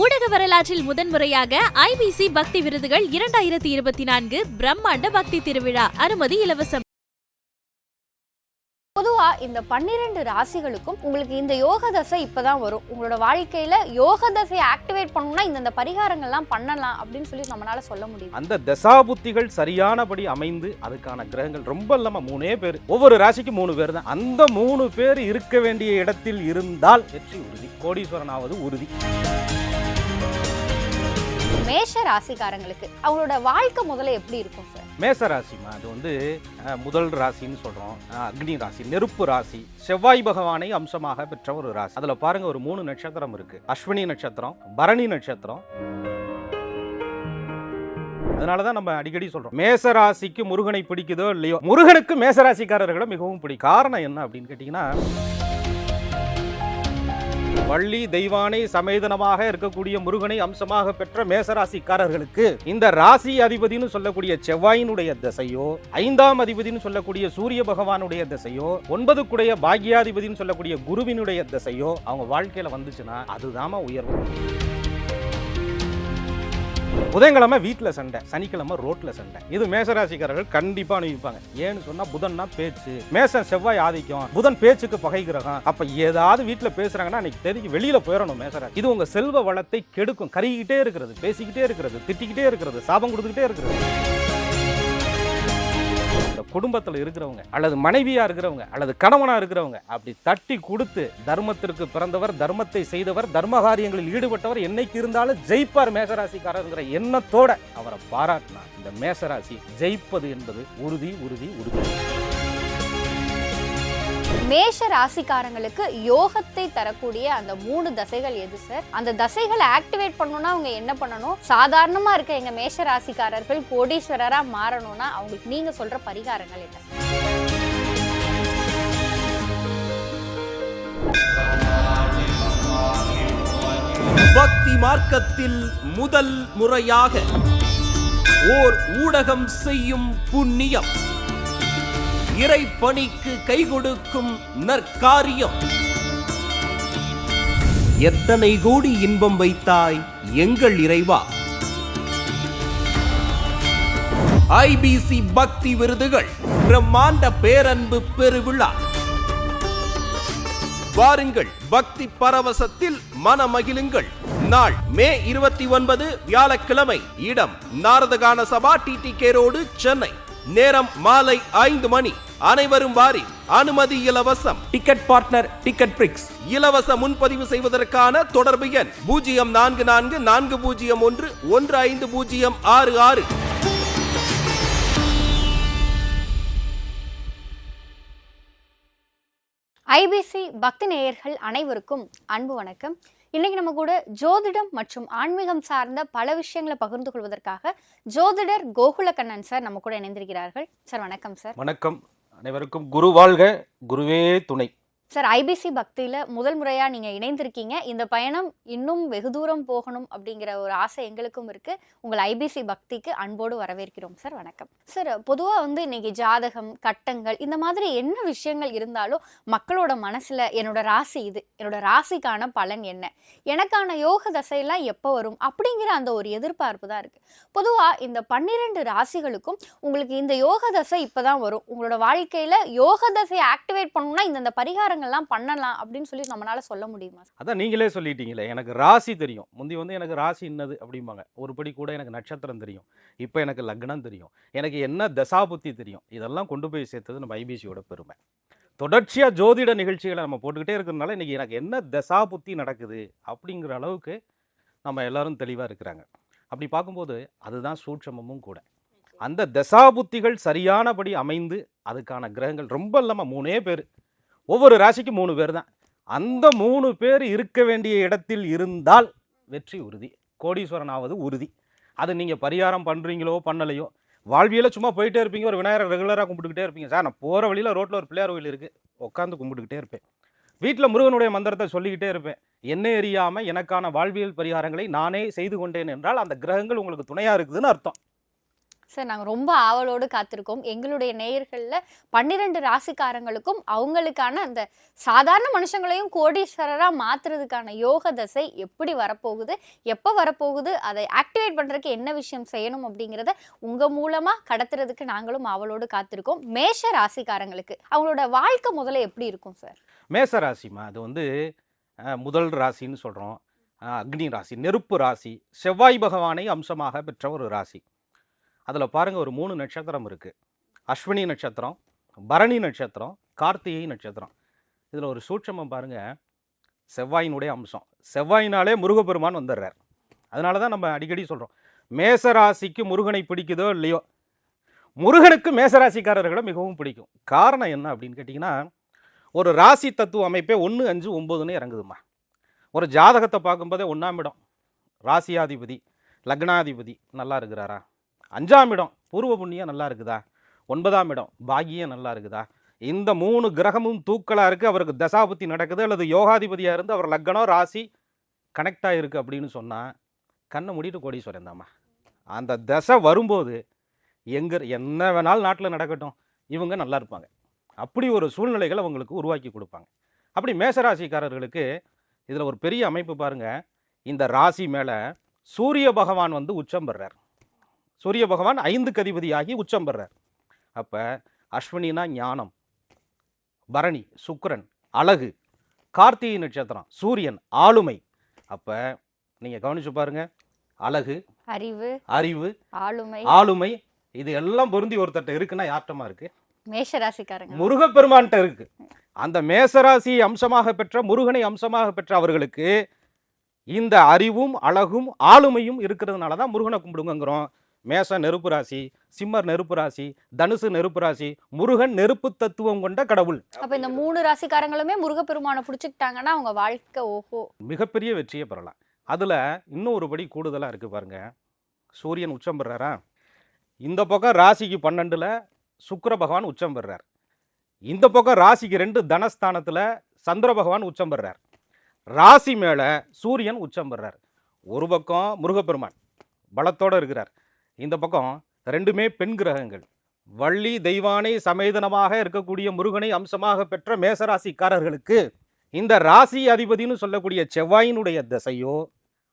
ஊடக வரலாற்றில் முதன்முறையாக ஐபிசி பக்தி விருதுகள் இரண்டாயிரத்தி இருபத்தி நான்கு பிரம்மாண்ட பக்தி திருவிழா. அனுமதி இலவசம். பொதுவா இந்த பன்னிரெண்டு ராசிகளுக்கும் உங்களுக்கு இந்த யோக தசை இப்பதான் வரும். உங்களோட வாழ்க்கையில யோக தசை ஆக்டிவேட் பண்ணணும்னா இந்தந்த பரிகாரங்கள்லாம் பண்ணலாம் அப்படின்னு சொல்லி நம்மளால சொல்ல முடியும் அந்த தசாபுத்திகள் சரியானபடி அமைந்து அதுக்கான கிரகங்கள் ரொம்ப இல்லாம மூணே பேர். ஒவ்வொரு ராசிக்கு மூணு பேர் தான். அந்த மூணு பேர் இருக்க வேண்டிய இடத்தில் இருந்தால் வெற்றி உறுதி. கோடீஸ்வரன் ஆவது உறுதி. மேஷ ராசிக்காரங்களுக்கு அவங்களோட வாழ்க்கை முதல்ல எப்படி இருக்கும் சார் மேச ராசிமா அது வந்து அஹ், முதல் ராசின்னு சொல்றோம். அஹ், அக்னி ராசி நெருப்பு ராசி. செவ்வாய் பகவானை அம்சமாக பெற்ற ஒரு ராசி. அதுல பாருங்க ஒரு மூணு நட்சத்திரம் இருக்கு. அஸ்வினி நட்சத்திரம் பரணி நட்சத்திரம். அதனாலதான் நம்ம அடிக்கடி சொல்றோம். மேச ராசிக்கு முருகனை பிடிக்குதோ இல்லையோ? முருகனுக்கு மேச ராசிக்காரர்களை மிகவும் பிடிக்கும். காரணம் என்ன அப்படின்னு கேட்டிங்கன்னா வள்ளி தெய்வானை சமேதனமாக இருக்கக்கூடிய முருகனை அம்சமாக பெற்ற மேசராசிக்காரர்களுக்கு இந்த ராசி அதிபதினு சொல்லக்கூடிய செவ்வாயினுடைய திசையோ ஐந்தாம் அதிபதினு சொல்லக்கூடிய சூரிய பகவானுடைய திசையோ ஒன்பதுக்குடைய பாக்யாதிபதினு சொல்லக்கூடிய குருவினுடைய திசையோ அவங்க வாழ்க்கையில வந்துச்சுன்னா அதுதாம உயர்வு. புதன்கிழமை வீட்டில் சண்டை சனிக்கிழமை ரோட்டில் சண்டை. இது மேசராசிக்காரர்கள் கண்டிப்பாக அனுபவிப்பாங்க. ஏன்னு சொன்னால் புதன்னா பேச்சு. மேசன் செவ்வாய் ஆதிக்கம். புதன் பேச்சுக்கு பகை கிரகம். அப்போ ஏதாவது வீட்டில் பேசுகிறாங்கன்னா அன்னைக்கு தெரிஞ்சு வெளியில் போயிடணும் மேசராசி. இது உங்கள் செல்வ வளத்தை கெடுக்கும். கருகிக்கிட்டே இருக்கிறது பேசிக்கிட்டே இருக்கிறது திட்டிக்கிட்டே இருக்கிறது சாபம் கொடுத்துக்கிட்டே இருக்கிறது. குடும்பத்தில் இருக்கிறவங்க அல்லது மனைவியாக இருக்கிறவங்க அல்லது கணவனாக இருக்கிறவங்க அப்படி தட்டி கொடுத்து தர்மத்திற்கு பிறந்தவர் தர்மத்தை செய்தவர் தர்ம காரியங்களில் ஈடுபட்டவர் என்னைக்கு இருந்தாலும் ஜெயிப்பார் மேசராசிக்காரருங்கிற எண்ணத்தோட அவரை பாராட்டினா இந்த மேசராசி ஜெயிப்பது என்பது உறுதி உறுதி உறுதி. மேஷ ராசிக்காரங்களுக்கு யோகத்தை தரக்கூடிய அந்த மூணு தசைகள் எது சார்? அந்த தசைகளை ஆக்டிவேட் பண்ணணும்னா அவங்க என்ன பண்ணணும்? சாதாரணமா இருக்க எங்க மேஷ ராசிக்காரர்கள் கோடீஸ்வரரா மாறணும்னா அவங்களுக்கு நீங்க சொல்ற பரிகாரங்கள் என்ன பக்தி மார்க்கத்தில் முதல் முறையாக ஓர் ஊடகம் செய்யும் புண்ணியம். இறைப்பணிக்கு கை கொடுக்கும் நற்காரியம். எத்தனை கோடி இன்பம் வைத்தாய் எங்கள் இறைவா. ஐபிசி பக்தி விருதுகள் பிரம்மாண்ட பேரன்பு பெருவிழா. வாருங்கள் பக்தி பரவசத்தில் மனமகிழுங்கள். நாள் மே இருபத்தி ஒன்பது வியாழக்கிழமை இடம் நாரதகான சபா டிடி ரோடு சென்னை. நேரம் மாலை ஐந்து மணி. அனைவரும் வாரி. அனுமதி இலவசம். டிக்கெட் பார்ட்னர் டிக்கெட் பிரிக்ஸ் இலவச முன்பதிவு செய்வதற்கான தொடர்பு எண் பூஜ்ஜியம் நான்கு நான்கு நான்கு பூஜ்ஜியம் ஒன்று ஒன்று ஐந்து பூஜ்ஜியம் ஆறு ஆறு. ஐபிசி பக்தி நேயர்கள் அனைவருக்கும் அன்பு வணக்கம். இன்னைக்கு நம்ம கூட ஜோதிடம் மற்றும் ஆன்மீகம் சார்ந்த பல விஷயங்களை பகிர்ந்து கொள்வதற்காக ஜோதிடர் கோகுலக்கண்ணன் சார் நம்ம கூட இணைந்திருக்கிறார்கள். சார் வணக்கம் சார். வணக்கம். அனைவருக்கும் குரு வாழ்க குருவே துணை. சார் ஐபிசி பக்தியில் முதல் முறையாக நீங்கள் இணைந்திருக்கீங்க. இந்த பயணம் இன்னும் வெகு தூரம் போகணும் அப்படிங்கிற ஒரு ஆசை எங்களுக்கும் இருக்குது உங்கள் ஐபிசி பக்திக்கு அன்போடு வரவேற்கிறோம் சார். வணக்கம். சார் பொதுவாக வந்து இன்றைக்கி ஜாதகம் கட்டங்கள் இந்த மாதிரி என்ன விஷயங்கள் இருந்தாலும் மக்களோட மனசில் என்னோட ராசி இது. என்னோட ராசிக்கான பலன் என்ன? எனக்கான யோக தசையெல்லாம் எப்போ வரும்? அப்படிங்கிற அந்த ஒரு எதிர்பார்ப்பு தான் இருக்குது பொதுவாக இந்த பன்னிரெண்டு ராசிகளுக்கும் உங்களுக்கு இந்த யோக தசை இப்போ தான் வரும். உங்களோட வாழ்க்கையில் யோக தசையை ஆக்டிவேட் பண்ணணும்னா இந்தந்த மாற்றங்கள்லாம் பண்ணலாம் அப்படின்னு சொல்லி நம்மளால சொல்ல முடியுமா? அதான் நீங்களே சொல்லிட்டீங்களே எனக்கு ராசி தெரியும். முந்தி வந்து எனக்கு ராசி என்னது அப்படிம்பாங்க. ஒரு படி கூட எனக்கு நட்சத்திரம் தெரியும். இப்போ எனக்கு லக்னம் தெரியும். எனக்கு என்ன தசாபுத்தி தெரியும்? இதெல்லாம் கொண்டு போய் சேர்த்தது நம்ம ஐபிசியோட பெருமை. தொடர்ச்சியாக ஜோதிட நிகழ்ச்சிகளை நம்ம போட்டுக்கிட்டே இருக்கிறதுனால இன்றைக்கி எனக்கு என்ன தசாபுத்தி நடக்குது அப்படிங்கிற அளவுக்கு நம்ம எல்லாரும் தெளிவாக இருக்கிறாங்க. அப்படி பார்க்கும்போது அதுதான் சூட்சமமும் கூட. அந்த தசாபுத்திகள் சரியானபடி அமைந்து அதுக்கான கிரகங்கள் ரொம்ப இல்லாமல் மூணே பேர். ஒவ்வொரு ராசிக்கு மூணு பேர் தான். அந்த மூணு பேர் இருக்க வேண்டிய இடத்தில் இருந்தால் வெற்றி உறுதி. கோடீஸ்வரன் ஆவது உறுதி. அது நீங்கள் பரிகாரம் பண்ணுறீங்களோ பண்ணலையோ வாழ்வியில் சும்மா போயிட்டே இருப்பீங்க ஒரு விநாயகர் ரெகுலராக கும்பிட்டுக்கிட்டே இருப்பீங்க. சார் நான் போகிற வழியில் ரோட்டில் ஒரு பிள்ளையார் கோயில் இருக்குது உட்காந்து கும்பிட்டுக்கிட்டே இருப்பேன். வீட்டில் முருகனுடைய மந்திரத்தை சொல்லிக்கிட்டே இருப்பேன். என்ன எரியாமல் எனக்கான வாழ்வியல் பரிகாரங்களை நானே செய்து கொண்டேன் என்றால் அந்த கிரகங்கள் உங்களுக்கு துணையாக இருக்குதுன்னு அர்த்தம். சார் நாங்கள் ரொம்ப ஆவலோடு காத்திருக்கோம். எங்களுடைய நேயர்களில் பன்னிரெண்டு ராசிக்காரங்களுக்கும் அவங்களுக்கான அந்த சாதாரண மனுஷங்களையும் கோடீஸ்வரராக மாற்றுறதுக்கான யோக தசை எப்படி வரப்போகுது எப்போ வரப்போகுது அதை ஆக்டிவேட் பண்ணுறதுக்கு என்ன விஷயம் செய்யணும் அப்படிங்கிறத உங்கள் மூலமாக கடத்துறதுக்கு நாங்களும் ஆவலோடு காத்திருக்கோம். மேஷ ராசிக்காரங்களுக்கு அவங்களோட வாழ்க்கை முதல்ல எப்படி இருக்கும் சார்? மேச ராசிமா அது வந்து முதல் ராசின்னு சொல்கிறோம் அக்னி ராசி நெருப்பு ராசி செவ்வாய் பகவானை அம்சமாக பெற்ற ஒரு ராசி. அதில் பாருங்கள் ஒரு மூணு நட்சத்திரம் இருக்குது அஸ்வினி நட்சத்திரம் பரணி நட்சத்திரம் கார்த்திகை நட்சத்திரம். இதில் ஒரு சூட்சமம் பாருங்கள் செவ்வாயினுடைய அம்சம். செவ்வாயினாலே முருகப்பெருமான் வந்துடுறார் அதனால தான் நம்ம அடிக்கடி சொல்கிறோம் மேச ராசிக்கு முருகனை பிடிக்குதோ இல்லையோ? முருகனுக்கு மேசராசிக்காரர்களை மிகவும் பிடிக்கும். காரணம் என்ன அப்படின்னு கேட்டிங்கன்னா ஒரு ராசி தத்துவ அமைப்பே ஒன்று அஞ்சு ஒம்போதுன்னு இறங்குதுமா ஒரு ஜாதகத்தை பார்க்கும்போதே ஒன்றாம் இடம். ராசியாதிபதி லக்னாதிபதி நல்லா இருக்கிறாரா? அஞ்சாம் இடம் பூர்வ புண்ணியம் நல்லா இருக்குதா? ஒன்பதாம் இடம் பாகியம் நல்லா இருக்குதா? இந்த மூணு கிரகமும் தூக்கலாக இருக்குது அவருக்கு தசாபுத்தி நடக்குது. அல்லது யோகாதிபதியாக இருந்து அவர் லக்னம் ராசி கனெக்ட் ஆகிருக்கு அப்படின்னு சொன்னால் கண்ணை மூடிட்டு கோடீஸ்வரன் தாம்மா அந்த தசை வரும்போது எங்கே என்ன வேணாலும் நாட்டில் நடக்கட்டும். இவங்க நல்லா இருப்பாங்க. அப்படி ஒரு சூழ்நிலைகளை அவங்களுக்கு உருவாக்கி கொடுப்பாங்க. அப்படி மேசராசிக்காரர்களுக்கு இதில் ஒரு பெரிய அமைப்பு பாருங்கள் இந்த ராசி மேலே சூரிய பகவான் வந்து உச்சம் பெறார். சூரிய பகவான் ஐந்து கதிபதியாகி உச்சம் பெறார். அப்போ அஸ்வினினா ஞானம் பரணி சுக்கிரன் அழகு கார்த்திகை நட்சத்திரம் சூரியன் ஆளுமை. அப்போ நீங்கள் கவனிச்சு பாருங்க. அழகு அறிவு அறிவு ஆளுமை. ஆளுமை இது எல்லாம் பொருந்தி ஒருத்தட்ட இருக்குன்னா யார்ட்டமா இருக்கு? மேஷ ராசிக்காரங்க முருகப்பெருமான்கிட்ட இருக்கு. அந்த மேசராசி அம்சமாக பெற்ற முருகனை அம்சமாக பெற்ற அவர்களுக்கு இந்த அறிவும் அழகும் ஆளுமையும் இருக்கிறதுனால தான் முருகனை கும்பிடுங்கிறோம் மேச நெருப்பு ராசி சிம்மர் நெருப்பு ராசி தனுசு நெருப்பு ராசி முருகன் நெருப்பு தத்துவம் கொண்ட கடவுள். அப்ப இந்த மூணு ராசிக்காரங்களுமே முருகப்பெருமானை புடிச்சுக்கிட்டாங்கன்னா அவங்க வாழ்க்கை ஓஹோ. மிகப்பெரிய வெற்றியை பெறலாம். அதில் இன்னும் ஒரு படி கூடுதலாக இருக்குது பாருங்க. சூரியன் உச்சம் பெறாரா? இந்த பக்கம் ராசிக்கு பன்னெண்டில் சுக்கிர பகவான் உச்சம் பெறார். இந்த பக்கம் ராசிக்கு ரெண்டு தனஸ்தானத்தில் சந்திர பகவான் உச்சம் பெறார். ராசி மேலே சூரியன் உச்சம் பெறார். ஒரு பக்கம் முருகப்பெருமான் பலத்தோடு இருக்கிறார். இந்த பக்கம் ரெண்டுமே பெண் கிரகங்கள். வள்ளி தெய்வானை சமேதனமாக இருக்கக்கூடிய முருகனை அம்சமாக பெற்ற மேசராசிக்காரர்களுக்கு இந்த ராசி அதிபதினு சொல்லக்கூடிய செவ்வாயினுடைய திசையோ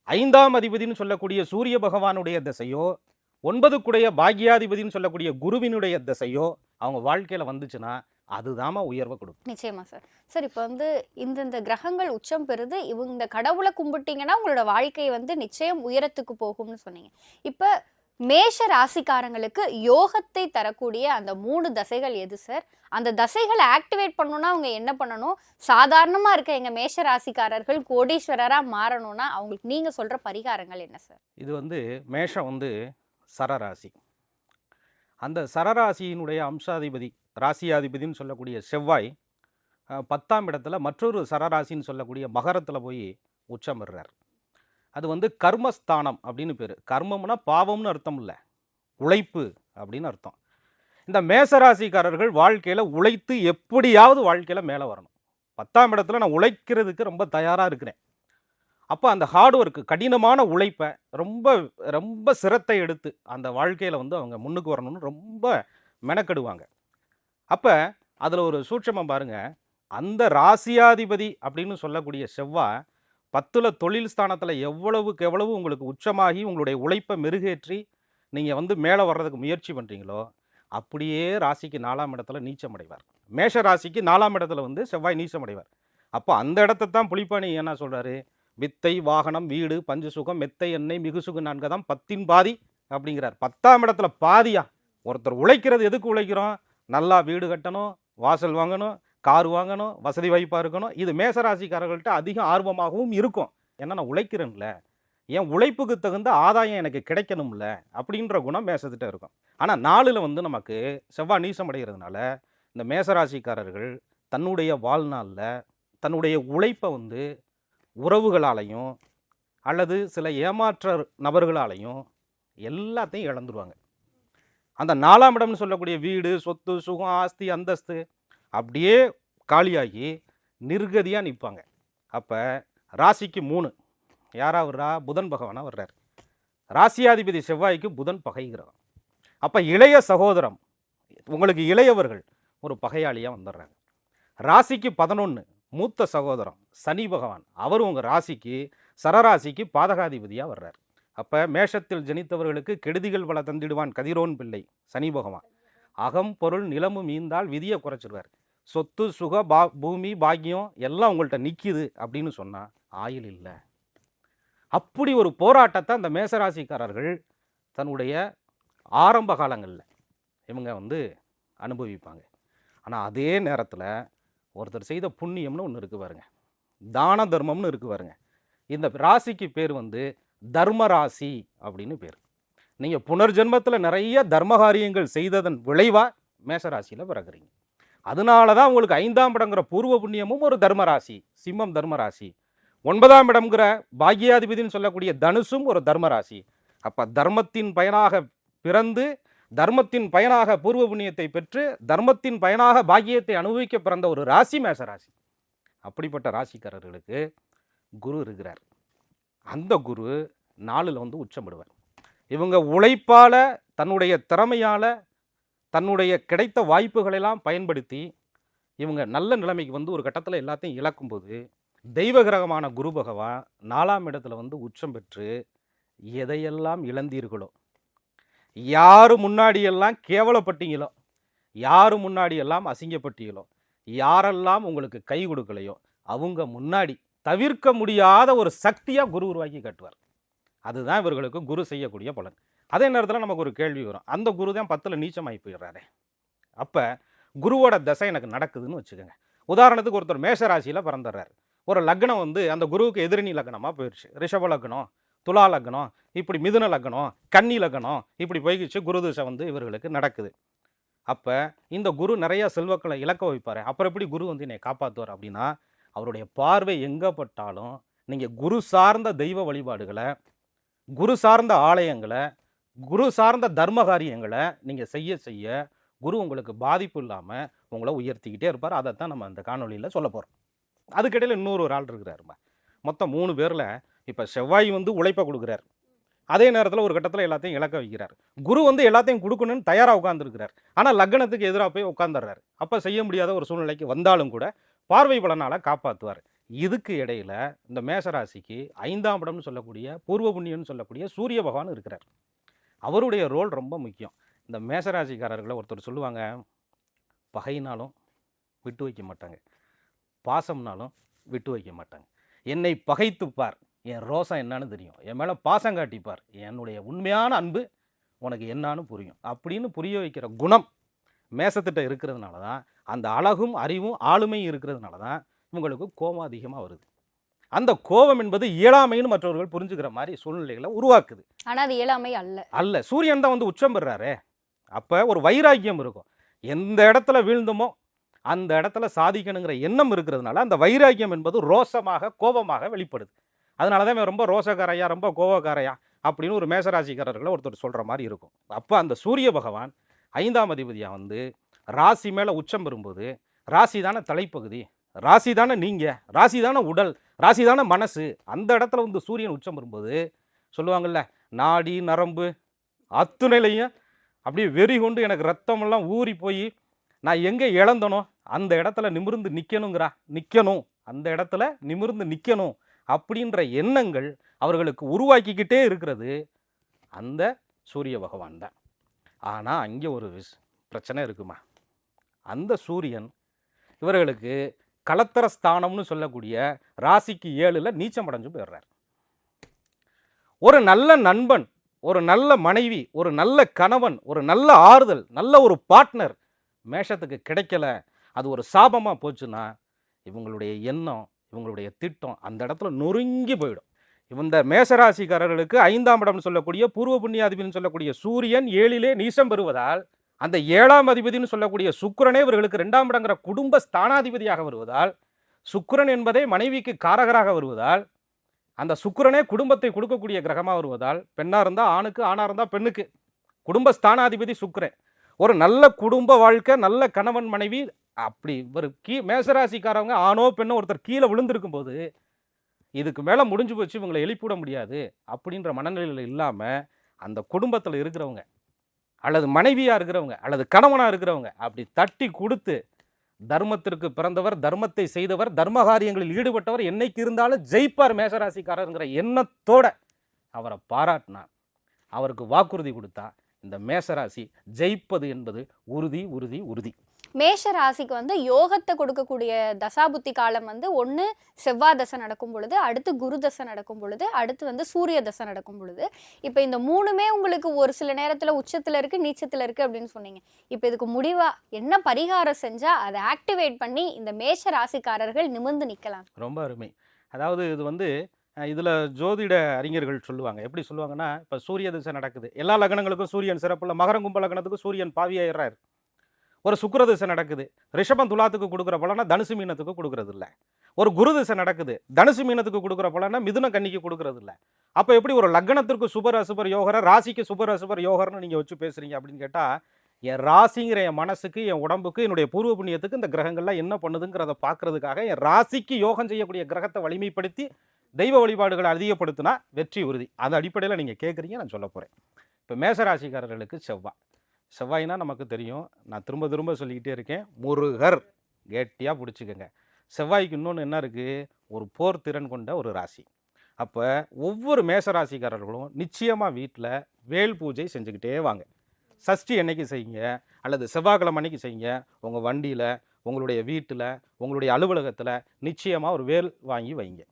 ஐந்தாம் அதிபதினு சொல்லக்கூடிய சூரிய பகவானுடைய திசையோ ஒன்பதுக்குடைய பாக்யாதிபதினு சொல்லக்கூடிய குருவினுடைய திசையோ அவங்க வாழ்க்கையில் வந்துச்சுன்னா அதுதாம்மா உயர்வை கொடுக்கும். நிச்சயமா சார். சார் இப்போ வந்து இந்தந்த கிரகங்கள் உச்சம் பெறுது இவங்க இந்த கடவுளை கும்பிட்டீங்கன்னா உங்களோட வாழ்க்கை வந்து நிச்சயம் உயரத்துக்கு போகும்னு சொன்னீங்க. இப்போ மேஷ ராசிக்காரங்களுக்கு யோகத்தை தரக்கூடிய அந்த மூணு தசைகள் எது சார் அந்த தசைகளை ஆக்டிவேட் பண்ணணும்னா அவங்க என்ன பண்ணணும்? சாதாரணமாக இருக்க எங்கள் மேஷ ராசிக்காரர்கள் கோடீஸ்வரராக மாறணும்னா அவங்களுக்கு நீங்கள் சொல்கிற பரிகாரங்கள் என்ன சார் இது வந்து மேஷம் வந்து சரராசி. அந்த சரராசியினுடைய அம்சாதிபதி ராசியாதிபதினு சொல்லக்கூடிய செவ்வாய் பத்தாம் இடத்துல மற்றொரு சரராசின்னு சொல்லக்கூடிய மகரத்தில் போய் உச்சம் பெறுறார். அது வந்து கர்மஸ்தானம் அப்படின்னு பேர். கர்மம்னா பாவம்னு அர்த்தம் இல்லை உழைப்பு அப்படின்னு அர்த்தம். இந்த மேசராசிக்காரர்கள் வாழ்க்கையில் உழைத்து எப்படியாவது வாழ்க்கையில் மேலே வரணும். பத்தாம் இடத்துல நான் உழைக்கிறதுக்கு ரொம்ப தயாராக இருக்கிறேன். அப்போ அந்த ஹார்ட் ஒர்க்கு கடினமான உழைப்பை ரொம்ப ரொம்ப சிரத்தை எடுத்து அந்த வாழ்க்கையில் வந்து அவங்க முன்னுக்கு வரணும்னு ரொம்ப மெனக்கெடுவாங்க. அப்போ அதில் ஒரு சூட்சமம் பாருங்க. அந்த ராசியாதிபதி அப்படின்னு சொல்லக்கூடிய செவ்வாய் பத்தில் தொழில் ஸ்தானத்தில் எவ்வளவுக்கு எவ்வளவு உங்களுக்கு உச்சமாகி உங்களுடைய உழைப்பை மெருகேற்றி நீங்கள் வந்து மேலே வர்றதுக்கு முயற்சி பண்ணுறீங்களோ அப்படியே ராசிக்கு நாலாம் இடத்துல நீச்சம் அடைவார் மேஷ ராசிக்கு நாலாம் இடத்துல வந்து செவ்வாய் நீச்சம் அடைவார் அப்போ அந்த இடத்த தான் புலிப்பாணி என்ன சொல்கிறாரு வித்தை வாகனம் வீடு பஞ்சு சுகம் மெத்தை எண்ணெய் மிகு சுகம் நான்கு தான் பத்தின் பாதி அப்படிங்கிறார். பத்தாம் இடத்துல பாதியா ஒருத்தர் உழைக்கிறது எதுக்கு உழைக்கிறோம்? நல்லா வீடு கட்டணும் வாசல் வாங்கணும் கார் வாங்கணும் வசதி வாய்ப்பாக இருக்கணும். இது மேசராசிக்காரர்கள்ட்ட அதிகம் ஆர்வமாகவும் இருக்கும். ஏன்னா நான் உழைக்கிறேன்ல. என் உழைப்புக்கு தகுந்த ஆதாயம் எனக்கு கிடைக்கணும்ல அப்படின்ற குணம் மேசத்திட்ட இருக்கும். ஆனால் நாளில் வந்து நமக்கு செவ்வாய் நீசம் அடைகிறதுனால இந்த மேசராசிக்காரர்கள் தன்னுடைய வாழ்நாளில் தன்னுடைய உழைப்பை வந்து உறவுகளாலையும் அல்லது சில ஏமாற்ற நபர்களாலையும் எல்லாத்தையும் இழந்துருவாங்க. அந்த நாலாம் இடம்னு சொல்லக்கூடிய வீடு சொத்து சுகம் ஆஸ்தி அந்தஸ்து அப்படியே காலியாகி நிர்கதியாக நிற்பாங்க அப்போ ராசிக்கு மூணு. யாராக வர்றா புதன் பகவானாக வர்றார். ராசியாதிபதி செவ்வாய்க்கு புதன் பகை அப்போ இளைய சகோதரம் உங்களுக்கு இளையவர்கள் ஒரு பகையாளியாக வந்துடுறாங்க. ராசிக்கு பதினொன்று மூத்த சகோதரம் சனி பகவான் அவர் உங்கள் ராசிக்கு சரராசிக்கு பாதகாதிபதியாக வர்றார். அப்போ மேஷத்தில் ஜனித்தவர்களுக்கு கெடுதிகள் பல தந்திடுவான் கதிரோன் பிள்ளை சனி பகவான். அகம் பொருள் நிலமு மீந்தால் விதியை குறைச்சிடுவார் சொத்து சுக பா பூமி பாக்கியம் எல்லாம் உங்கள்கிட்ட நிற்கிது அப்படின்னு சொன்னால் ஆயில் இல்லை. அப்படி ஒரு போராட்டத்தை அந்த மேசராசிக்காரர்கள் தன்னுடைய ஆரம்ப காலங்களில் இவங்க வந்து அனுபவிப்பாங்க. ஆனால் அதே நேரத்தில் ஒருத்தர் செய்த புண்ணியம்னு ஒன்று இருக்கு பாருங்க. தான தர்மம்னு இருக்கு பாருங்க. இந்த ராசிக்கு பேர் வந்து தர்ம ராசி அப்படின்னு பேர். நீங்கள் புனர்ஜென்மத்தில் நிறைய தர்மகாரியங்கள் செய்ததன் விளைவாக மேஷராசியில் பிறகுறீங்க அதனால தான் உங்களுக்கு ஐந்தாம் இடங்கிற பூர்வ புண்ணியமும் ஒரு தர்மராசி சிம்மம் தர்மராசி. ஒன்பதாம் இடம்ங்கிற பாக்யாதிபதினு சொல்லக்கூடிய தனுசும் ஒரு தர்மராசி. அப்போ தர்மத்தின் பயனாக பிறந்து தர்மத்தின் பயனாக பூர்வ புண்ணியத்தை பெற்று தர்மத்தின் பயனாக பாக்கியத்தை அனுபவிக்க பிறந்த ஒரு ராசி மேசராசி அப்படிப்பட்ட ராசிக்காரர்களுக்கு குரு இருக்கிறார். அந்த குரு நாளில் வந்து உச்சமிடுவார் இவங்க உழைப்பால் தன்னுடைய திறமையால் தன்னுடைய கிடைத்த வாய்ப்புகளெல்லாம் பயன்படுத்தி இவங்க நல்ல நிலைமைக்கு வந்து ஒரு கட்டத்தில் எல்லாத்தையும் இழக்கும்போது தெய்வ கிரகமான குரு பகவான் நாலாம் இடத்துல வந்து உச்சம் பெற்று எதையெல்லாம் இழந்தீர்களோ யார் முன்னாடியெல்லாம் கேவலப்பட்டீங்களோ யார் முன்னாடியெல்லாம் அசிங்கப்பட்டீங்களோ யாரெல்லாம் உங்களுக்கு கை கொடுக்கலையோ அவங்க முன்னாடி தவிர்க்க முடியாத ஒரு சக்தியாக குரு உருவாக்கி காட்டுவார். அதுதான் இவர்களுக்கு குரு செய்யக்கூடிய பலன். அதே நேரத்தில் நமக்கு ஒரு கேள்வி வரும். அந்த குரு தான் பத்தில் நீச்சமாகி போயிடுறாரு அப்போ குருவோட தசை எனக்கு நடக்குதுன்னு வச்சுக்கோங்க. உதாரணத்துக்கு ஒருத்தர் மேஷ ராசியில் பிறந்துடுறாரு. ஒரு லக்னம் வந்து அந்த குருவுக்கு எதிரணி லக்னமாக போயிடுச்சு ரிஷப லக்னம் துலா லக்னம் இப்படி மிதுன லக்னம் கன்னி லக்னம் இப்படி போய்கிச்சு குரு தசை வந்து இவர்களுக்கு நடக்குது. அப்போ இந்த குரு நிறையா செல்வக்களை இழக்க வைப்பார். அப்புறம் எப்படி குரு வந்து என்னை காப்பாற்றுவார் அப்படின்னா அவருடைய பார்வை எங்கே பட்டாலும் நீங்கள் குரு சார்ந்த தெய்வ வழிபாடுகளை குரு சார்ந்த ஆலயங்களை குரு சார்ந்த தர்ம காரியங்களை நீங்கள் செய்ய செய்ய குரு உங்களுக்கு பாதிப்பு இல்லாமல் உங்களை உயர்த்திக்கிட்டே இருப்பார். அதை தான் நம்ம அந்த காணொளியில் சொல்ல போகிறோம் அதுக்கிடையில் இன்னொரு ஒரு ஆள் இருக்கிறாருமா? மொத்தம் மூணு பேரில் இப்போ செவ்வாய் வந்து உழைப்பை கொடுக்குறார். அதே நேரத்தில் ஒரு கட்டத்தில் எல்லாத்தையும் இழக்க வைக்கிறார். குரு வந்து எல்லாத்தையும் கொடுக்கணும்னு தயாராக உட்காந்துருக்கிறார் ஆனால் லக்னத்துக்கு எதிராக போய் உட்காந்துடுறாரு அப்போ செய்ய முடியாத ஒரு சூழ்நிலைக்கு வந்தாலும் கூட பார்வை பலனால் காப்பாற்றுவார் இதுக்கு இடையில இந்த மேசராசிக்கு ஐந்தாம் இடம்னு சொல்லக்கூடிய பூர்வ புண்ணியம்னு சொல்லக்கூடிய சூரிய பகவான் இருக்கிறார். அவருடைய ரோல் ரொம்ப முக்கியம். இந்த மேசராசிக்காரர்களை ஒருத்தர் சொல்லுவாங்க பகைனாலும் விட்டு வைக்க மாட்டாங்க. பாசம்னாலும் விட்டு வைக்க மாட்டாங்க. என்னை பகைத்துப்பார். என் ரோசம் என்னன்னு தெரியும். என் மேலே பாசம் காட்டிப்பார். என்னுடைய உண்மையான அன்பு உனக்கு என்னான்னு புரியும். அப்படின்னு புரிய வைக்கிற குணம் மேசத்திட்ட இருக்கிறதுனால தான் அந்த அழகும் அறிவும் ஆளுமையும் இருக்கிறதுனால தான் இவங்களுக்கு கோபம் அதிகமாக வருது. அந்த கோபம் என்பது இயலாமைன்னு மற்றவர்கள் புரிஞ்சுக்கிற மாதிரி சூழ்நிலைகளை உருவாக்குது. ஆனா அது இயலாமை அல்ல. அல்ல. சூரியன் தான் வந்து உச்சம் பெறாரே. அப்போ ஒரு வைராக்கியம் இருக்கும். எந்த இடத்துல வீழ்ந்தோமோ அந்த இடத்துல சாதிக்கணுங்கிற எண்ணம் இருக்கிறதுனால அந்த வைராக்கியம் என்பது ரோசமாக கோபமாக வெளிப்படுது. அதனால தான் ரொம்ப ரோசக்காரையா ரொம்ப கோபக்காரையா அப்படின்னு ஒரு மேசராசிக்காரர்களை ஒருத்தர் சொல்கிற மாதிரி இருக்கும். அப்போ அந்த சூரிய பகவான் ஐந்தாம் அதிபதியாக வந்து ராசி மேலே உச்சம் பெறும்போது ராசி தானே தலைப்பகுதி. ராசி தானே நீங்கள் ராசி தானே உடல் ராசி தானே மனசு அந்த இடத்துல வந்து சூரியன் உச்சம் வரும்போது சொல்லுவாங்கல்ல நாடி நரம்பு அத்துணையிலையும் அப்படியே வெறி கொண்டு எனக்கு ரத்தமெல்லாம் ஊறி போய் நான் எங்கே இழந்தனோ அந்த இடத்துல நிமிர்ந்து நிற்கணுங்கிறா நிற்கணும் அந்த இடத்துல நிமிர்ந்து நிற்கணும் அப்படின்ற எண்ணங்கள் அவர்களுக்கு உருவாக்கிக்கிட்டே இருக்கிறது அந்த சூரிய பகவான் தான். ஆனால் அங்கே ஒரு பிரச்சனை இருக்குமா? அந்த சூரியன் இவர்களுக்கு கலத்தர ஸ்தானம்னு சொல்லக்கூடிய ராசிக்கு ஏழில் நீச்சம் அடைஞ்சு போயிடுறார். ஒரு நல்ல நண்பன் ஒரு நல்ல மனைவி ஒரு நல்ல கணவன் ஒரு நல்ல ஆறுதல் நல்ல ஒரு பார்ட்னர் மேஷத்துக்கு கிடைக்கல அது ஒரு சாபமாக போச்சுன்னா இவங்களுடைய எண்ணம் இவங்களுடைய திட்டம் அந்த இடத்துல நொறுங்கி போயிடும். இந்த மேஷராசிக்காரர்களுக்கு ஐந்தாம் இடம்னு சொல்லக்கூடிய பூர்வ புண்ணியாதிபின்னு சொல்லக்கூடிய சூரியன் ஏழிலே நீசம் பெறுவதால் அந்த ஏழாம் அதிபதினு சொல்லக்கூடிய சுக்கரனே இவர்களுக்கு ரெண்டாம் இடங்கிற குடும்ப ஸ்தானாதிபதியாக வருவதால் சுக்கரன் என்பதே மனைவிக்கு காரகராக வருவதால் அந்த சுக்கரனே குடும்பத்தை கொடுக்கக்கூடிய கிரகமாக வருவதால் பெண்ணாக இருந்தால் ஆணுக்கு ஆணாக இருந்தால் பெண்ணுக்கு. குடும்ப ஸ்தானாதிபதி சுக்கரன். ஒரு நல்ல குடும்ப வாழ்க்கை நல்ல கணவன் மனைவி அப்படி ஒரு கீ மேசராசிக்காரவங்க ஆணோ பெண்ணோ ஒருத்தர் கீழே விழுந்திருக்கும் போது இதுக்கு மேலே முடிஞ்சு போச்சு இவங்களை எழுப்பிவிட முடியாது அப்படின்ற மனநிலையில் இல்லாமல் அந்த குடும்பத்தில் இருக்கிறவங்க அல்லது மனைவியாக இருக்கிறவங்க அல்லது கணவனாக இருக்கிறவங்க அப்படி தட்டி கொடுத்து தர்மத்திற்கு பிறந்தவர் தர்மத்தை செய்தவர் தர்ம காரியங்களில் ஈடுபட்டவர் என்னைக்கு இருந்தாலும் ஜெயிப்பார் மேசராசிக்காரருங்கிற எண்ணத்தோட அவரை பாராட்டினார். அவருக்கு வாக்குறுதி கொடுத்தா இந்த மேசராசி ஜெயிப்பது என்பது உறுதி உறுதி உறுதி. மேஷ ராசிக்கு வந்து யோகத்தை கொடுக்கக்கூடிய தசாபுத்தி காலம் வந்து ஒன்று செவ்வாய் தசை நடக்கும் பொழுது அடுத்து குரு தசை நடக்கும் பொழுது அடுத்து வந்து சூரிய தசை நடக்கும் பொழுது. இப்போ இந்த மூணுமே உங்களுக்கு ஒரு சில நேரத்தில் உச்சத்தில் இருக்குது நீச்சத்தில் இருக்குது அப்படின்னு சொன்னீங்க. இப்போ இதுக்கு முடிவாக என்ன பரிகாரம் செஞ்சால் அதை ஆக்டிவேட் பண்ணி இந்த மேஷ ராசிக்காரர்கள் நிமிர்ந்து நிற்கலாம் ரொம்ப அருமை. அதாவது இது வந்து இதில் ஜோதிட அறிஞர்கள் சொல்லுவாங்க. எப்படி சொல்லுவாங்கன்னா இப்போ சூரிய திசை நடக்குது. எல்லா லக்னங்களுக்கும் சூரியன் சிறப்பில் மகரம் கும்ப லக்னத்துக்கு சூரியன் பாவியாயிடுறாரு. ஒரு சுக்கர திசை நடக்குது. ரிஷபம் துலாத்துக்கு கொடுக்குற பலனா தனுசு மீனத்துக்கு கொடுக்கறது இல்லை ஒரு குரு திசை நடக்குது. தனுசு மீனத்துக்கு கொடுக்குற பலனா மிதுன கன்னிக்கு கொடுக்கறது இல்லை அப்போ எப்படி ஒரு லக்னத்திற்கு சுபர் அசுபர் யோகர ராசிக்கு சுபர் அசுபர் யோகர்னு நீங்கள் வச்சு பேசுறீங்க அப்படின்னு கேட்டால் என் ராசிங்கிற என் மனசுக்கு என் உடம்புக்கு என்னுடைய பூர்வ புண்ணியத்துக்கு இந்த கிரகங்கள்லாம் என்ன பண்ணுதுங்கிறத பார்க்கறதுக்காக என் ராசிக்கு யோகம் செய்யக்கூடிய கிரகத்தை வலிமைப்படுத்தி தெய்வ வழிபாடுகளை அதிகப்படுத்தினா வெற்றி உறுதி. அந்த அடிப்படையில் நீங்கள் கேட்குறீங்க நான் சொல்ல போகிறேன் இப்போ மேசராசிக்காரர்களுக்கு செவ்வாய் செவ்வாய்னா நமக்கு தெரியும். நான் திரும்ப திரும்ப சொல்லிக்கிட்டே இருக்கேன். முருகர் கெட்டியாக பிடிச்சிக்கோங்க. செவ்வாய்க்கு இன்னொன்று என்ன இருக்குது ஒரு போர் திறன் கொண்ட ஒரு ராசி. அப்போ ஒவ்வொரு மேசராசிக்காரர்களும் நிச்சயமாக வீட்டில் வேல் பூஜை செஞ்சுக்கிட்டே வாங்க. சஷ்டி அன்னைக்கு செய்யுங்க? அல்லது செவ்வாய்க்கிழமை அன்னைக்கு செய்யுங்க. உங்கள் வண்டியில் உங்களுடைய வீட்டில் உங்களுடைய அலுவலகத்தில் நிச்சயமாக ஒரு வேல் வாங்கி வைங்க.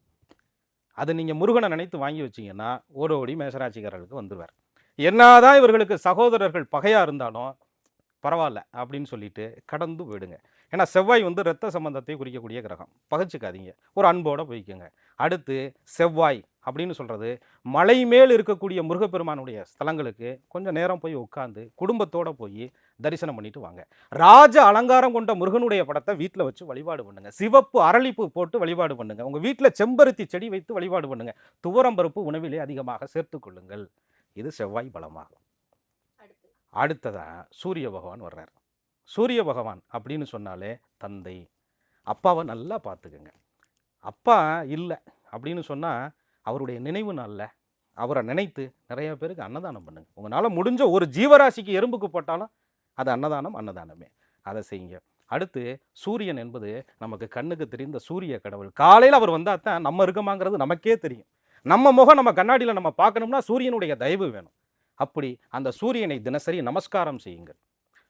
அது நீங்கள் முருகனை நினைத்து வாங்கி வச்சிங்கன்னா ஓட ஓடி மேசராசிக்காரர்களுக்கு வந்துடுவார் என்னதான் இவர்களுக்கு சகோதரர்கள் பகையாக இருந்தாலும் பரவாயில்ல அப்படின்னு சொல்லிட்டு கடந்து போயிடுங்க. ஏன்னா செவ்வாய் வந்து இரத்த சம்பந்தத்தை குறிக்கக்கூடிய கிரகம். பகைச்சிக்காதீங்க. ஒரு அன்போடு போய்க்குங்க. அடுத்து செவ்வாய் அப்படின்னு சொல்கிறது மலை மேல் இருக்கக்கூடிய முருகப்பெருமானுடைய ஸ்தலங்களுக்கு கொஞ்சம் நேரம் போய் உட்காந்து குடும்பத்தோடு போய் தரிசனம் பண்ணிட்டு வாங்க. ராஜ அலங்காரம் கொண்ட முருகனுடைய படத்தை வீட்டில் வச்சு வழிபாடு பண்ணுங்க. சிவப்பு அரளிப்பு போட்டு வழிபாடு பண்ணுங்க. உங்கள் வீட்டில் செம்பருத்தி செடி வைத்து வழிபாடு பண்ணுங்க. துவரம்பருப்பு உணவிலே அதிகமாக சேர்த்துக்கொள்ளுங்கள் இது செவ்வாய் பலமாகும். அடுத்ததா சூரிய பகவான் வர்றார். சூரிய பகவான் அப்படின்னு சொன்னாலே தந்தை அப்பாவை நல்லா பார்த்துக்குங்க. அப்பா இல்லை அப்படின்னு சொன்னால் அவருடைய நினைவு நாளில் அவரை நினைத்து நிறைய பேருக்கு அன்னதானம் பண்ணுங்க. உங்களால் முடிஞ்ச ஒரு ஜீவராசிக்கு எறும்புக்கு போட்டாலும் அது அன்னதானம் அன்னதானமே. அதை செய்யுங்க. அடுத்து சூரியன் என்பது நமக்கு கண்ணுக்கு தெரிந்த சூரிய கடவுள். காலையில் அவர் வந்தால் தான் நம்ம இருக்கமாங்கிறது நமக்கே தெரியும். நம்ம முகம் நம்ம கண்ணாடியில் நம்ம பார்க்கணும்னா சூரியனுடைய தயவு வேணும். அப்படி அந்த சூரியனை தினசரி நமஸ்காரம் செய்யுங்கள்.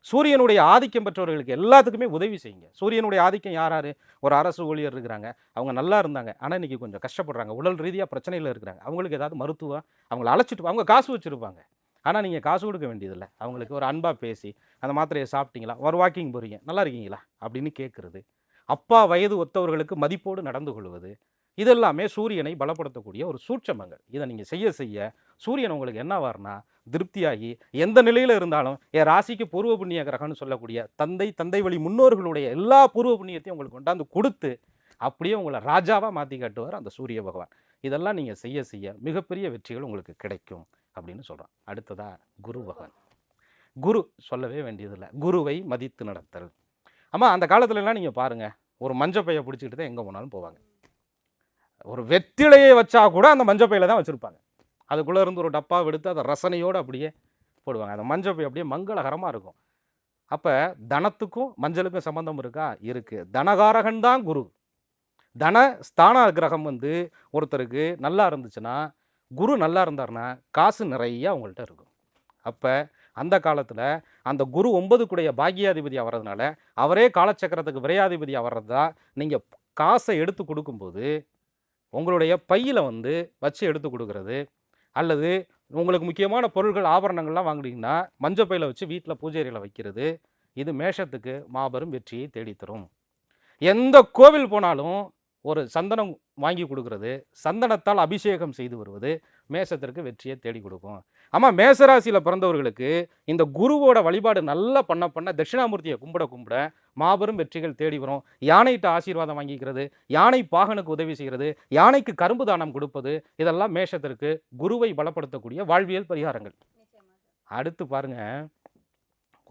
சூரியனுடைய ஆதிக்கம் பெற்றவர்களுக்கு எல்லாத்துக்குமே உதவி செய்யுங்க. சூரியனுடைய ஆதிக்கம் யார் யார்? ஒரு அரசு ஊழியர் இருக்கிறாங்க. அவங்க நல்லா இருந்தாங்க. ஆனால் இன்றைக்கி கொஞ்சம் கஷ்டப்படுறாங்க. உடல் ரீதியாக பிரச்சனையில் இருக்கிறாங்க. அவங்களுக்கு ஏதாவது மருத்துவம் அவங்கள அழைச்சிட்டு அவங்க காசு வச்சுருப்பாங்க. ஆனால் நீங்கள் காசு கொடுக்க வேண்டியதில்லை. அவங்களுக்கு ஒரு அன்பாக பேசி அந்த மாத்திரையை சாப்பிட்டீங்களா? ஒரு வாக்கிங் போகிறீங்க நல்லா இருக்கீங்களா? அப்படின்னு கேட்குறது அப்பா வயது ஒத்தவர்களுக்கு மதிப்போடு நடந்து கொள்வது. இதெல்லாமே சூரியனை பலப்படுத்தக்கூடிய ஒரு சூட்சமங்கள் இதை நீங்கள் செய்ய செய்ய சூரியன் உங்களுக்கு என்ன வாருனா திருப்தியாகி எந்த நிலையில் இருந்தாலும் என் ராசிக்கு பூர்வ புண்ணிய கிரகம்னு சொல்லக்கூடிய தந்தை தந்தை வழி முன்னோர்களுடைய எல்லா பூர்வ புண்ணியத்தையும் உங்களுக்கு கொண்டாந்து கொடுத்து அப்படியே உங்களை ராஜாவாக மாற்றி காட்டுவார் அந்த சூரிய பகவான். இதெல்லாம் நீங்கள் செய்ய செய்ய மிகப்பெரிய வெற்றிகள் உங்களுக்கு கிடைக்கும் அப்படின்னு சொல்கிறோம் அடுத்ததாக குரு பகவான். குரு சொல்லவே வேண்டியதில்லை. குருவை மதித்து நடத்தல். ஆமாம் அந்த காலத்துலலாம் நீங்கள் பாருங்கள் ஒரு மஞ்சப்பையை பிடிச்சிக்கிட்டு தான் எங்கே போனாலும் போவாங்க. ஒரு வெத்திலையை வச்சா கூட அந்த மஞ்சப்பையில் தான் வச்சுருப்பாங்க. அதுக்குள்ளே இருந்து ஒரு டப்பா எடுத்து அதை ரசனையோடு அப்படியே போடுவாங்க. அந்த மஞ்சப்பை அப்படியே மங்களகரமாக இருக்கும். அப்போ தனத்துக்கும் மஞ்சளுக்கும் சம்பந்தம் இருக்கா? இருக்குது தனகாரகன் தான் குரு. தன ஸ்தான கிரகம் வந்து ஒருத்தருக்கு நல்லா இருந்துச்சுன்னா குரு நல்லா இருந்தாருன்னா காசு நிறைய அவங்கள்ட்ட இருக்கும். அப்போ அந்த காலத்தில் அந்த குரு ஒன்பதுக்குடைய பாக்கியாதிபதி ஆகிறதுனால அவரே காலச்சக்கரத்துக்கு விரையாதிபதி வர்றதா நீங்கள் காசை எடுத்து கொடுக்கும்போது உங்களுடைய பையில் வந்து வச்சு எடுத்து கொடுக்கறது அல்லது உங்களுக்கு முக்கியமான பொருட்கள் ஆபரணங்கள்லாம் வாங்குனீங்கன்னா மஞ்சள் பையில் வச்சு வீட்டில் பூஜைகளில் வைக்கிறது இது மேஷத்துக்கு மாபெரும் வெற்றியை தேடித்தரும். எந்த கோவில் போனாலும் ஒரு சந்தனம் வாங்கி கொடுக்கறது சந்தனத்தால் அபிஷேகம் செய்து வருவது மேஷத்திற்கு வெற்றியை தேடி கொடுக்கும். ஆமாம் மேசராசியில் பிறந்தவர்களுக்கு இந்த குருவோட வழிபாடு நல்லா பண்ண பண்ண தட்சிணாமூர்த்தியை கும்பிட கும்பிட மாபெரும் வெற்றிகள் தேடி வரும். யானைகிட்ட ஆசீர்வாதம் வாங்கிக்கிறது யானை பாகனுக்கு உதவி செய்கிறது யானைக்கு கரும்பு தானம் கொடுப்பது இதெல்லாம் மேஷத்திற்கு குருவை பலப்படுத்தக்கூடிய வாழ்வியல் பரிகாரங்கள். அடுத்து பாருங்க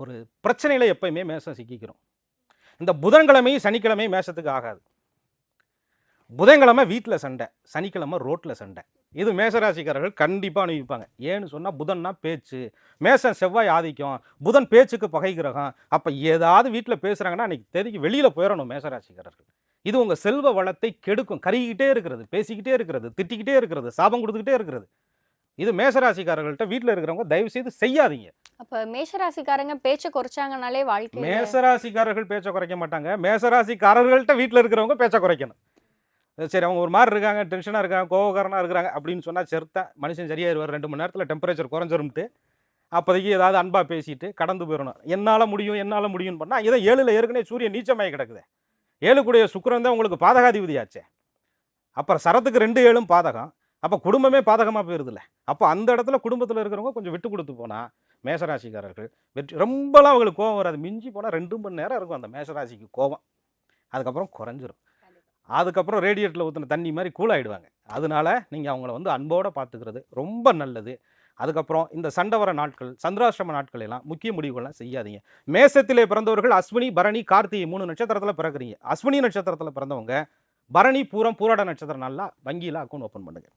ஒரு பிரச்சனையில எப்பயுமே மேஷம் சிக்கிக்கிறோம். இந்த புதன்கிழமை சனிக்கிழமை மேஷத்துக்கு ஆகாது. புதன்கிழமை வீட்டில் சண்டை சனிக்கிழமை ரோட்டில் சண்டை. இது மேசராசிக்காரர்கள் கண்டிப்பாக அனுபவிப்பாங்க. ஏன்னு சொன்னால் புதன்னா பேச்சு மேசன் செவ்வாய் ஆதிக்கம் புதன் பேச்சுக்கு பகை கிரகம். அப்போ ஏதாவது வீட்டில் பேசுகிறாங்கன்னா அன்றைக்கி தேதிக்கு வெளியில் போயிடணும் மேசராசிக்காரர்கள். இது உங்கள் செல்வ வளத்தை கெடுக்கும். கருகிக்கிட்டே இருக்கிறது பேசிக்கிட்டே இருக்கிறது திட்டிக்கிட்டே இருக்கிறது சாபம் கொடுத்துக்கிட்டே இருக்கிறது. இது மேசராசிக்காரர்கள்ட்ட வீட்டில் இருக்கிறவங்க தயவு செய்து செய்யாதீங்க. அப்ப மேஷராசிக்காரங்க பேச்ச குறைச்சாங்கனாலே வாழ்க்கை மேசராசிக்காரர்கள் பேச்சை குறைக்க மாட்டாங்க. மேசராசிக்காரர்கள்ட்ட வீட்டில் இருக்கிறவங்க பேச்சை குறைக்கணும். சரி அவங்க ஒரு மாதிரி இருக்காங்க டென்ஷனாக இருக்காங்க கோவக்காரனாக இருக்கிறாங்க அப்படின்னு சொன்னால் செருத்தா மனுஷன் சரியாயிருவார் ரெண்டு மணி நேரத்தில் டெம்பரேச்சர் குறைஞ்சிரும்ட்டு. அப்போதைக்கு ஏதாவது அன்பாக பேசிட்டு கடந்து போயிடணும். என்னால் முடியும் என்னால் முடியும்னு பண்ணால் இதை ஏழில் ஏற்கனவே சூரியன் நீச்சமாகி கிடக்குது. ஏழுக்குடைய சுக்கிரன் தான் உங்களுக்கு பாதகாதிபதியாச்சே. அப்புறம் சரத்துக்கு ரெண்டு ஏழும் பாதகம். அப்போ குடும்பமே பாதகமாக போயிருதுல்ல. அப்போ அந்த இடத்துல குடும்பத்தில் இருக்கிறவங்க கொஞ்சம் விட்டு கொடுத்து போனால் மேசராசிக்காரர்கள் வெற்றி ரொம்பலாம் அவங்களுக்கு கோவம் வராது. மிஞ்சி போனால் ரெண்டு மணி நேரம் இருக்கும் அந்த மேசராசிக்கு கோவம் அதுக்கப்புறம் குறைஞ்சிரும். அதுக்கப்புறம் ரேடியேட்டரில் ஊற்றின தண்ணி மாதிரி கூல் ஆயிடுவாங்க. அதனால நீங்கள் அவங்கள வந்து அன்போடு பார்த்துக்கிறது ரொம்ப நல்லது. அதுக்கப்புறம் இந்த சண்டை வர நாட்கள் சந்திராஷ்டம நாட்கள் எல்லாம் முக்கிய முடிவுகள்லாம் செய்யாதீங்க. மேசத்திலே பிறந்தவர்கள் அஸ்வினி பரணி கார்த்திகை மூணு நட்சத்திரத்தில் பிறக்குறீங்க. அஸ்வினி நட்சத்திரத்தில் பிறந்தவங்க பரணி பூரம் பூராட நட்சத்திர நாளில் வங்கியில் அக்கௌண்ட் ஓப்பன் பண்ணுங்கள்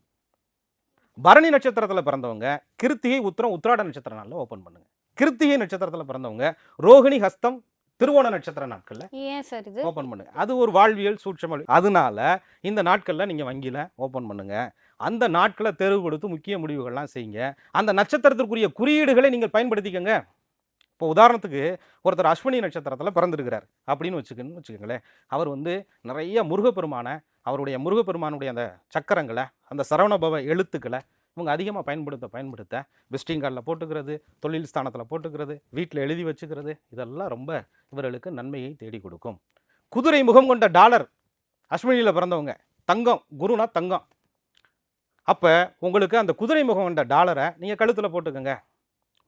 பரணி நட்சத்திரத்தில் பிறந்தவங்க கிருத்திகை உத்திரம் உத்திராட நட்சத்திர நாளில் ஓப்பன் பண்ணுங்கள் கிருத்திகை நட்சத்திரத்தில் பிறந்தவங்க ரோஹிணி ஹஸ்தம் திருவோண நட்சத்திர நாட்களில் ஏன் சார் இது? ஓப்பன் பண்ணுங்க அது ஒரு வாழ்வியல் சூட்சம அதனால இந்த நாட்களில் நீங்கள் வங்கியில் ஓப்பன் பண்ணுங்க. அந்த நாட்களை தெருவு கொடுத்து முக்கிய முடிவுகள்லாம் செய்யுங்க. அந்த நட்சத்திரத்திற்குரிய குறியீடுகளை நீங்கள் பயன்படுத்திக்கங்க. இப்போ உதாரணத்துக்கு ஒருத்தர் அஸ்வினி நட்சத்திரத்தில் பிறந்திருக்கிறார் அப்படின்னு வச்சுக்கன்னு வச்சுக்கோங்களேன். அவர் வந்து நிறைய முருகப்பெருமான அவருடைய முருகப்பெருமானுடைய அந்த சக்கரங்களை அந்த சரவணபவ எழுத்துக்களை இவங்க அதிகமாக பயன்படுத்த பயன்படுத்த விசிட்டிங் கார்டில் போட்டுக்கிறது தொழில் ஸ்தானத்தில் போட்டுக்கிறது வீட்டில் எழுதி வச்சுக்கிறது இதெல்லாம் ரொம்ப இவர்களுக்கு நன்மையை தேடி கொடுக்கும். குதிரை முகம் கொண்ட டாலர் அஸ்வினியில் பிறந்தவங்க. தங்கம் குருனா தங்கம். அப்போ உங்களுக்கு அந்த குதிரை முகம் கொண்ட டாலரை நீங்கள் கழுத்தில் போட்டுக்கோங்க.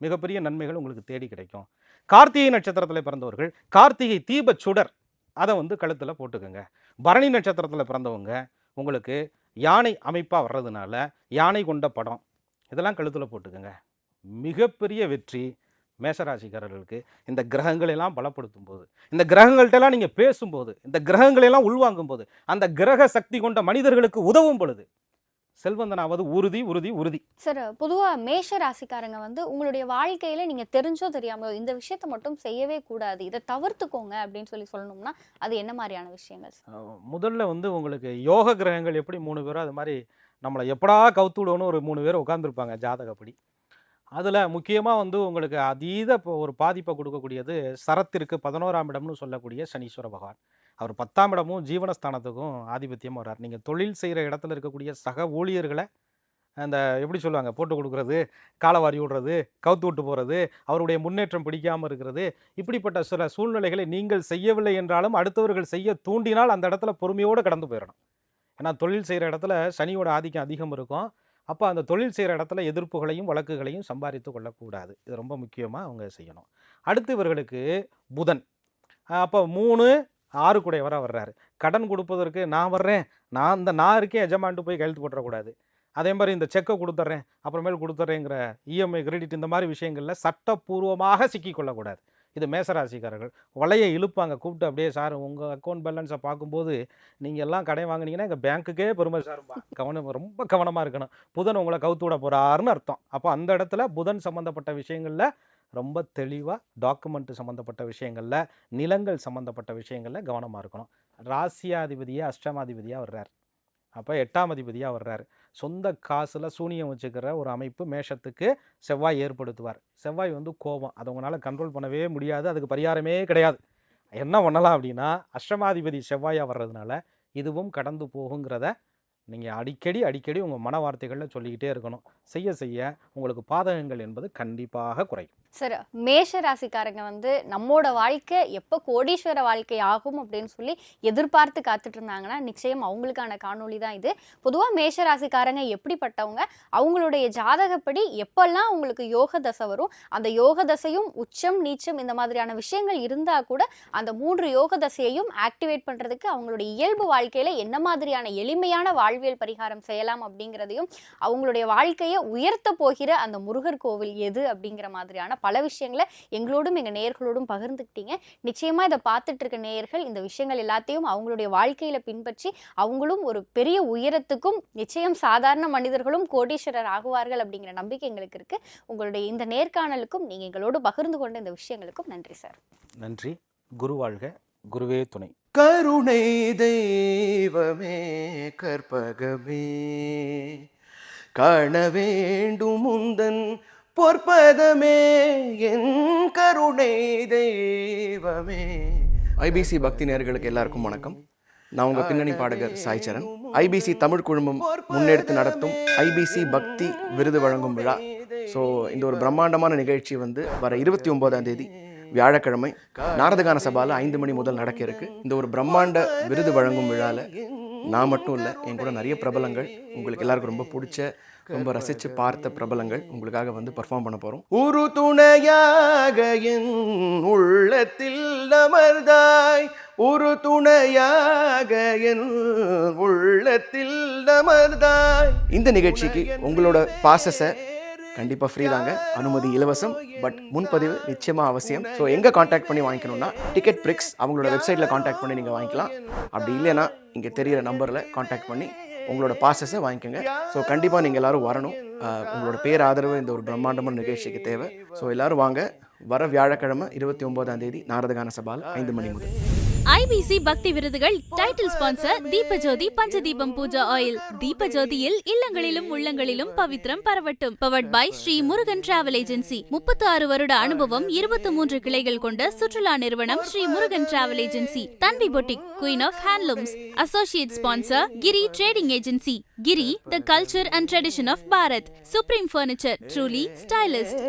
மிகப்பெரிய நன்மைகள் உங்களுக்கு தேடி கிடைக்கும். கார்த்திகை நட்சத்திரத்தில் பிறந்தவர்கள் கார்த்திகை தீபச் சுடர் அதை வந்து கழுத்தில் போட்டுக்கோங்க. பரணி நட்சத்திரத்தில் பிறந்தவங்க உங்களுக்கு யானை அமைப்பாக வர்றதுனால யானை கொண்ட படம். இதெல்லாம் கழுத்தில் போட்டுக்கோங்க. மிகப்பெரிய வெற்றி மேஷராசிக்காரர்களுக்கு இந்த கிரகங்களை எல்லாம் பலப்படுத்தும் போது இந்த கிரகங்கள்ட்டெல்லாம் நீங்கள் பேசும்போது இந்த கிரகங்களை எல்லாம் உள்வாங்கும் போது அந்த கிரக சக்தி கொண்ட மனிதர்களுக்கு உதவும் பொழுது செல்வந்தனாவது உறுதி உறுதி உறுதி. சார் பொதுவா மேஷ ராசிக்காரங்க வந்து உங்களுடைய வாழ்க்கையில நீங்க தெரிஞ்சோ தெரியாமலோ இந்த விஷயத்த மட்டும் செய்யவே கூடாது. இதை தவிர்த்துக்கோங்க அப்படின்னு சொல்லி சொல்லணும்னா அது என்ன மாதிரியான விஷயங்கள் முதல்ல வந்து உங்களுக்கு யோக கிரகங்கள் எப்படி மூணு பேரோ அது மாதிரி நம்மளை எப்படா கவுத்து விடணும்னு ஒரு மூணு பேர் உட்காந்துருப்பாங்க ஜாதகப்படி. அதில் முக்கியமாக வந்து உங்களுக்கு அதீத ஒரு பாதிப்பை கொடுக்கக்கூடியது சரத்திற்கு பதினோராம் இடம்னு சொல்லக்கூடிய சனீஸ்வர பகவான். அவர் பத்தாம் இடமும் ஜீவனஸ்தானத்துக்கும் ஆதிபத்தியமாக வர்றார். நீங்கள் தொழில் செய்கிற இடத்துல இருக்கக்கூடிய சக ஊழியர்களை அந்த எப்படி சொல்லுவாங்க போட்டு கொடுக்குறது காலவாரி விடுறது கவுத்து விட்டு போகிறது அவருடைய முன்னேற்றம் பிடிக்காமல் இருக்கிறது இப்படிப்பட்ட சில சூழ்நிலைகளை நீங்கள் செய்யவில்லை என்றாலும் அடுத்தவர்கள் செய்ய தூண்டினால் அந்த இடத்துல பொறுமையோடு கடந்து போயிடணும். ஏன்னா தொழில் செய்கிற இடத்துல சனியோட ஆதிக்கம் அதிகம் இருக்கும். அப்போ அந்த தொழில் செய்கிற இடத்துல எதிர்ப்புகளையும் வழக்குகளையும் சம்பாதித்து கொள்ளக்கூடாது. இது ரொம்ப முக்கியமாக அவங்க செய்யணும். அடுத்து இவர்களுக்கு புதன். அப்போ மூணு ஆறு கூடையவராக வர்றாரு. கடன் கொடுப்பதற்கு நான் வர்றேன். நான் அந்த நான் இருக்கேன் எஜமான்ட்டு போய் கையெழுத்து போட்டுறக்கூடாது. அதே மாதிரி இந்த செக்கை கொடுத்துட்றேன் அப்புறமேல் கொடுத்துட்றேங்கிற இஎம்ஐ கிரெடிட் இந்த மாதிரி விஷயங்களில் சட்டப்பூர்வமாக சிக்கிக்கொள்ளக்கூடாது. இது மேசராசிக்காரர்கள். வலையை இழுப்பாங்க கூப்பிட்டு அப்படியே சார் உங்கள் அக்கௌண்ட் பேலன்ஸை பார்க்கும்போது நீங்கள் எல்லாம் கடை வாங்குனீங்கன்னா எங்கள் பேங்க்குக்கே பெருமை சார் கவனம் ரொம்ப கவனமாக இருக்கணும். புதன் உங்களை கவுத்து விட போகிறாருன்னு அர்த்தம். அப்போ அந்த இடத்துல புதன் சம்மந்தப்பட்ட விஷயங்களில் ரொம்ப தெளிவாக டாக்குமெண்ட் சம்மந்தப்பட்ட விஷயங்களில் நிலங்கள் சம்மந்தப்பட்ட விஷயங்களில் கவனமாக இருக்கணும். ராசியாதிபதியே அஷ்டமாதிபதியாக வர்றார். அப்போ எட்டாம் அதிபதியாக வர்றார். சொந்த காசில் சூனியம் வச்சுக்கிற ஒரு அமைப்பு மேஷத்துக்கு செவ்வாய் ஏற்படுத்துவார். செவ்வாய் வந்து கோபம். அதை உங்களால் கண்ட்ரோல் பண்ணவே முடியாது. அதுக்கு பரிகாரமே கிடையாது. என்ன பண்ணலாம் அப்படின்னா அஷ்டமாதிபதி செவ்வாயாக வர்றதுனால இதுவும் கடந்து போகுங்கிறத நீங்கள் அடிக்கடி அடிக்கடி உங்கள் மன வார்த்தைகளில் சொல்லிக்கிட்டே இருக்கணும். செய்ய செய்ய உங்களுக்கு பாதகங்கள் என்பது கண்டிப்பாக குறையும். சார் மேஷ ராசிக்காரங்க வந்து நம்மோட வாழ்க்கை எப்போ கோடீஸ்வர வாழ்க்கை ஆகும் அப்படின்னு சொல்லி எதிர்பார்த்து காத்துட்டு இருந்தாங்கன்னா நிச்சயம் அவங்களுக்கான காணொளி தான் இது. பொதுவாக மேஷ ராசிக்காரங்க எப்படிப்பட்டவங்க அவங்களுடைய ஜாதகப்படி எப்பெல்லாம் உங்களுக்கு யோக தசை வரும் அந்த யோக தசையும் உச்சம் நீச்சம் இந்த மாதிரியான விஷயங்கள் இருந்தால் கூட அந்த மூன்று யோக தசையையும் ஆக்டிவேட் பண்ணுறதுக்கு அவங்களுடைய இயல்பு வாழ்க்கையில் என்ன மாதிரியான எளிமையான வாழ்வியல் பரிகாரம் செய்யலாம் அப்படிங்கிறதையும் அவங்களுடைய வாழ்க்கையை உயர்த்த போகிற அந்த முருகர் கோவில் எது அப்படிங்கிற மாதிரியான பல விஷயங்களை எங்களோடும் எங்கள் நேயர்களோடும் பகிர்ந்துக்கிட்டீங்க. நிச்சயமாக இதை பார்த்துட்டு இருக்க நேயர்கள் இந்த விஷயங்கள் எல்லாத்தையும் அவங்களுடைய வாழ்க்கையில் பின்பற்றி அவங்களும் ஒரு பெரிய உயரத்துக்கும் நிச்சயம் சாதாரண மனிதர்களும் கோடீஸ்வரர் ஆகுவார்கள் அப்படிங்கிற நம்பிக்கை எங்களுக்கு இருக்கு. உங்களுடைய இந்த நேர்காணலுக்கும் நீங்கள் எங்களோடு பகிர்ந்து கொண்ட இந்த விஷயங்களுக்கும் நன்றி சார். நன்றி. குரு வாழ்க குருவே துணை. கருணை தெய்வமே கற்பகமே காண வேண்டும் முந்தன் பொற்பதமே என் கருணை தெய்வமே. ஐபிசி பக்தி நேயர்களுக்கு எல்லாருக்கும் வணக்கம். நான் உங்க பின்னணி பாடகர் சாய் சரண். ஐபிசி தமிழ் குழுமம் முன்னெடுத்து நடத்தும் ஐபிசி பக்தி விருது வழங்கும் விழா. ஸோ இந்த ஒரு பிரம்மாண்டமான நிகழ்ச்சி வந்து வர இருபத்தி ஒன்பதாம் தேதி வியாழக்கிழமை நாரதகான சபால ஐந்து மணி முதல் நடக்க இருக்கு. இந்த ஒரு பிரம்மாண்ட விருது வழங்கும் விழால நான் மட்டும் இல்லை என் கூட நிறைய பிரபலங்கள். உங்களுக்கு எல்லாருக்கும் ரொம்ப பிடிச்ச ரொம்ப ரசிச்சு பார்த்த பிரபலங்கள் உங்களுக்காக வந்து பெர்ஃபார்ம் பண்ண போறோம். ஒரு துணையாக என் உள்ளத்தில் அமர்ந்தாய் ஒரு துணையாக என் உள்ளத்தில் அமர்ந்தாய் இந்த நிகழ்ச்சிக்கு உங்களோட பாசஸை கண்டிப்பாக ஃப்ரீ தாங்க. அனுமதி இலவசம் பட் முன்பதிவு நிச்சயமாக அவசியம். ஸோ எங்கே காண்டாக்ட் பண்ணி வாங்கிக்கணும்னா டிக்கெட் பிரிக்ஸ் அவங்களோட வெப்சைட்டில் காண்டாக்ட் பண்ணி நீங்கள் வாங்கிக்கலாம். அப்படி இல்லைன்னா இங்கே தெரியிற நம்பரில் காண்டாக்ட் பண்ணி உங்களோட பாசஸை வாங்கிக்கோங்க. ஸோ கண்டிப்பாக நீங்கள் எல்லோரும் வரணும். உங்களோட பேர் ஆதரவு இந்த ஒரு பிரம்மாண்டமான நிகழ்ச்சிக்கு தேவை. ஸோ எல்லோரும் வாங்க. வர வியாழக்கிழமை இருபத்தி ஒம்போதாம் தேதி நாரதகான சபால் ஐந்து மணி முதல். ஐபிசி பக்தி விருதுகள் title sponsor Deepajothi Panchadeepam Pooja oil தீபஜோதியில் இல்லங்களிலும் உள்ளங்களிலும் பவித்ரம் பரவட்டும் powered by Sri Murugan travel agency முப்பத்தி ஆறு வருட அனுபவம் இருபத்தி மூன்று கிளைகள் கொண்ட சுற்றுலா நிறுவனம் Sri Murugan travel agency Tanvi boutique queen of handlooms associate sponsor Giri trading agency Giri the culture and tradition of Bharat supreme furniture truly stylist